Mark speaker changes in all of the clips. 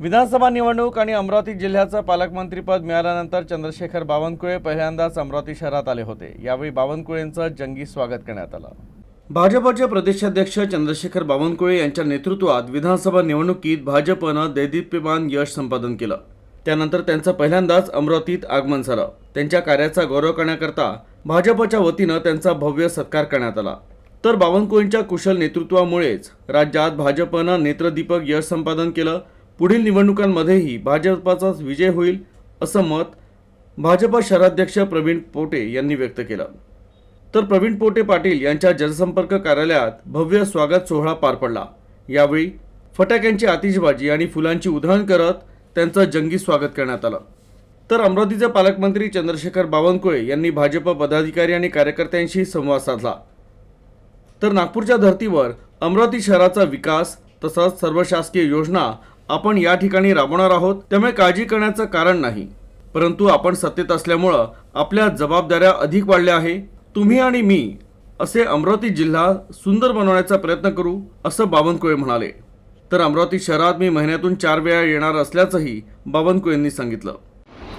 Speaker 1: विधानसभा निवडणूक आणि अमरावती जिल्ह्याचं पालकमंत्रीपद मिळाल्यानंतर चंद्रशेखर बावनकुळे पहिल्यांदाच अमरावती शहरात आले होते. यावेळी बावनकुळेंचं जंगी स्वागत करण्यात आलं. भाजपचे प्रदेशाध्यक्ष चंद्रशेखर बावनकुळे यांच्या नेतृत्वात विधानसभा निवडणुकीत भाजपनं दैदिप्यमान यश संपादन केलं. त्यानंतर त्यांचं पहिल्यांदाच अमरावतीत आगमन झालं. त्यांच्या कार्याचा गौरव करण्याकरता भाजपच्या वतीनं त्यांचा भव्य सत्कार करण्यात आला. तर बावनकुळेंच्या कुशल नेतृत्वामुळेच राज्यात भाजपनं नेत्रदीपक यश संपादन केलं. पुढील निवडणुकांमध्येही भाजपाचाच विजय होईल असं मत भाजप शहराध्यक्ष प्रवीण पोटे यांनी व्यक्त केलं. तर प्रवीण पोटे पाटील यांच्या जनसंपर्क कार्यालयात भव्य स्वागत सोहळा पार पडला. यावेळी फटाक्यांची आतिषबाजी आणि फुलांची उधळण करत त्यांचं जंगी स्वागत करण्यात आलं. तर अमरावतीचे पालकमंत्री चंद्रशेखर बावनकुळे यांनी भाजप पदाधिकारी आणि कार्यकर्त्यांशी संवाद साधला. तर नागपूरच्या धर्तीवर अमरावती शहराचा विकास तसंच सर्व शासकीय योजना आपण या ठिकाणी राबवणार आहोत त्यामुळे काळजी करण्याचं कारण नाही. परंतु आपण सत्तेत असल्यामुळं आपल्या जबाबदाऱ्या अधिक वाढल्या आहे. तुम्ही आणि मी असे अमरावती जिल्हा सुंदर बनवण्याचा प्रयत्न करू असं बावनकुळे म्हणाले. तर अमरावती शहरात मी महिन्यातून चार वेळा येणार असल्याचंही बावनकुळेंनी सांगितलं.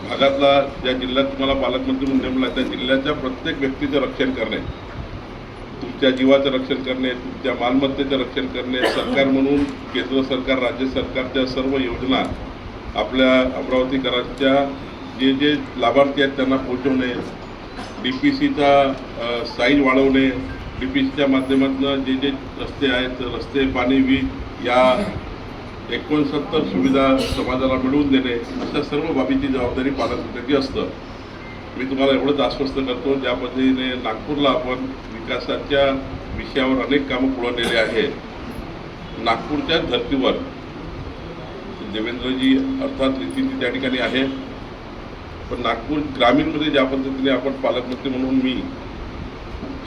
Speaker 2: भागातला ज्या जिल्ह्यात तुम्हाला पालकमंत्री म्हणून नेमला त्या जिल्ह्याच्या प्रत्येक व्यक्तीचं रक्षण करणे. तुमच्या जीवाचं रक्षण करणे तुमच्या मालमत्तेचं रक्षण करणे सरकार म्हणून केंद्र सरकार राज्य सरकारच्या सर्व योजना आपल्या अमरावतीकरांच्या जे जे लाभार्थी आहेत त्यांना पोहोचवणे डी पी सीचा साईज वाढवणे डी पी सीच्या माध्यमातून जे जे रस्ते आहेत रस्ते पाणी वीज या एकोणसत्तर सुविधा समाजाला मिळवून देणे अशा सर्व बाबीची जबाबदारी पालकमंत्र्याची असतं. मी तुम्हाला एवढंच आश्वस्त करतो ज्या पद्धतीने नागपूरला आपण विकासाच्या विषयावर अनेक कामं पुढं नेले आहे नागपूरच्या धर्तीवर देवेंद्रजी अर्थात नितीनजी त्या ठिकाणी आहे पण नागपूर ग्रामीणमध्ये ज्या पद्धतीने आपण पालकमंत्री म्हणून मी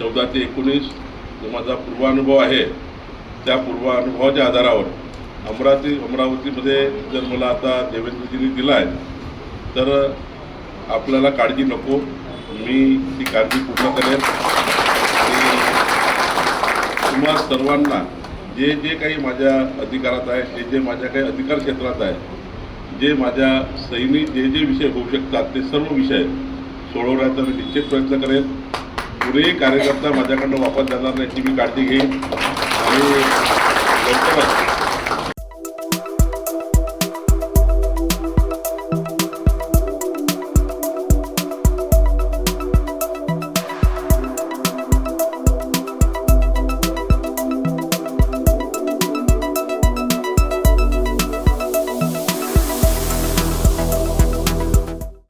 Speaker 2: चौदा ते एकोणीस जो माझा पूर्वानुभव आहे त्या पूर्वानुभवाच्या आधारावर अमरावती अमरावतीमध्ये जर मला आता देवेंद्रजींनी दिला आहे तर आपल्याला काळजी नको. मी ती काळजी पूर्ण करेन. तुम्हा सर्वांना जे जे काही माझ्या अधिकारात आहे जे जे माझ्या काही अधिकार क्षेत्रात आहे जे माझ्या सैनिक जे जे विषय होऊ शकतात ते सर्व विषय सोडवण्याचा मी निश्चित प्रयत्न करेन. कुणीही कार्यकर्ता माझ्याकडनं वापस जाणार नाही याची मी काळजी घेईन. आणि लवकरच